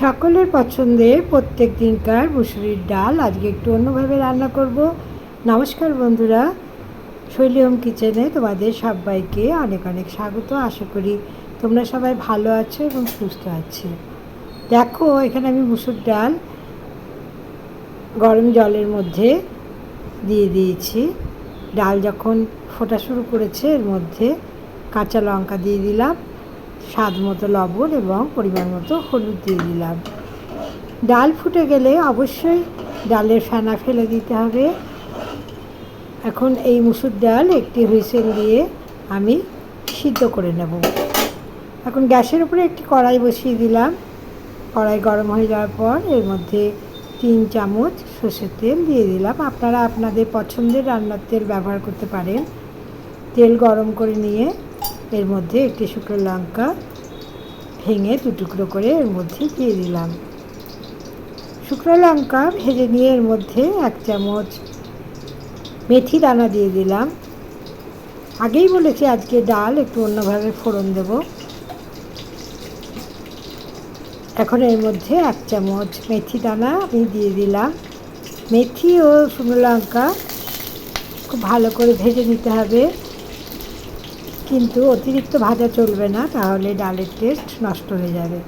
সকলের পছন্দের প্রত্যেক দিনকার মুসুরির ডাল। আজকে একটু অন্যভাবে রান্না করব। নমস্কার বন্ধুরা, শৈলী হোম কিচেনে তোমাদের সবাইকে অনেক অনেক স্বাগত। আশা করি তোমরা সবাই ভালো আছো এবং সুস্থ আছো। দেখো, এখানে আমি মুসুর ডাল গরম জলের মধ্যে দিয়ে দিয়েছি। ডাল যখন ফোটা শুরু করেছে, এর মধ্যে কাঁচা লঙ্কা দিয়ে দিলাম। স্বাদ মতো লবণ এবং পরিমাণ মতো হলুদ দিয়ে দিলাম। ডাল ফুটে গেলে অবশ্যই ডালের ফেনা ফেলে দিতে হবে। এখন এই মুসুর ডাল একটি হুইসেল দিয়ে আমি সিদ্ধ করে নেব। এখন গ্যাসের উপরে একটি কড়াই বসিয়ে দিলাম। কড়াই গরম হয়ে যাওয়ার পর এর মধ্যে তিন চামচ সর্ষের তেল দিয়ে দিলাম। আপনারা আপনাদের পছন্দের রান্নার তেল ব্যবহার করতে পারেন। তেল গরম করে নিয়ে এর মধ্যে একটি শুকনো লঙ্কা ভেঙে টুকরো করে এর মধ্যে দিয়ে দিলাম। শুকনো লঙ্কা ভেজে নিয়ে এর মধ্যে এক চামচ মেথি দানা দিয়ে দিলাম। আগেই বলেছি আজকে ডাল একটু অন্যভাবে ফোড়ন দেব। এখন এর মধ্যে এক চামচ মেথি দানা আমি দিয়ে দিলাম। মেথি ও শুকনো লঙ্কা খুব ভালো করে ভেজে নিতে হবে। কিন্তু অতিরিক্ত ভাজা চলবে না, তাহলে ডালের টেস্ট নষ্ট হয়ে যাবে।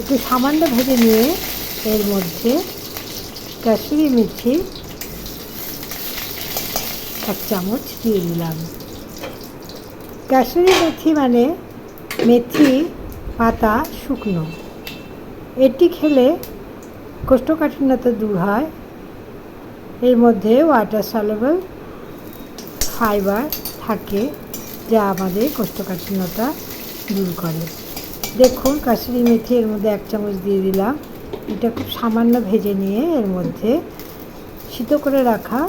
একটু সামান্য ভেজে নিয়ে এর মধ্যে কাশ্মীরি মেথি এক চামচ দিয়ে দিলাম। কাশ্মীরি মেথি মানে মেথি, পাতা, শুকনো। এটি খেলে কোষ্ঠকাঠিন্যতা দূর হয়। এর মধ্যে ওয়াটার সলেবল ফাইবার থাকে যা আমাদের কোষ্ঠকাঠিন্যতা দূর করে। দেখুন কাশ্মীরি মেথি এর মধ্যে এক চামচ দিয়ে দিলাম। এটা খুব সামান্য ভেজে নিয়ে এর মধ্যে সিদ্ধ করে রাখা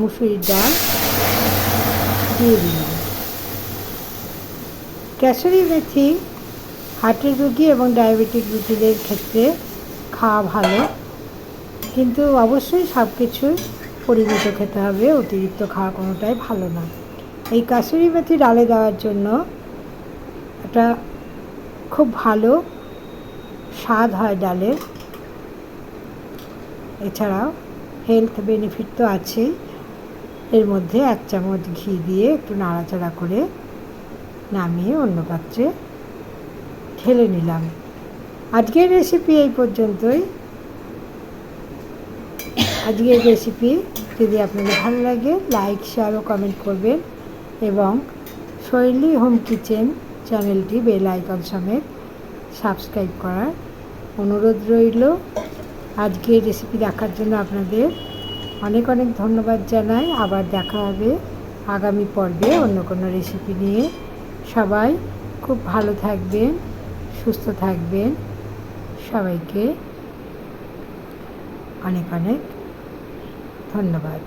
মুসুরির ডাল দিয়ে দিলাম। ক্যাশরি মেথি হার্টের রুগী এবং ডায়াবেটিক রুগীদের ক্ষেত্রে খাওয়া ভালো, কিন্তু অবশ্যই সব কিছুই পরিমিত খেতে হবে, অতিরিক্ত খাওয়া কোনোটাই ভালো না। এই কাসুরি মেথি ডালে দেওয়ার জন্য একটা খুব ভালো স্বাদ হয় ডালের এছাড়াও হেলথ বেনিফিট তো আছেই। এর মধ্যে এক চামচ ঘি দিয়ে একটু নাড়াচাড়া করে নামিয়ে অন্য পাত্রে ঢেলে নিলাম। আজকের রেসিপি এই পর্যন্তই। আজকের রেসিপি যদি আপনাদের ভালো লাগে লাইক শেয়ার ও কমেন্ট করবেন এবং শৈলী হোম কিচেন চ্যানেলটি বেল আইকন সমেত সাবস্ক্রাইব করার অনুরোধ রইল। আজকের রেসিপি দেখার জন্য আপনাদের অনেক অনেক ধন্যবাদ জানাই। আবার দেখা হবে আগামী পর্বে অন্য কোনো রেসিপি নিয়ে। সবাই খুব ভালো থাকবেন, সুস্থ থাকবেন। সবাইকে অনেক অনেক ধন্যবাদ।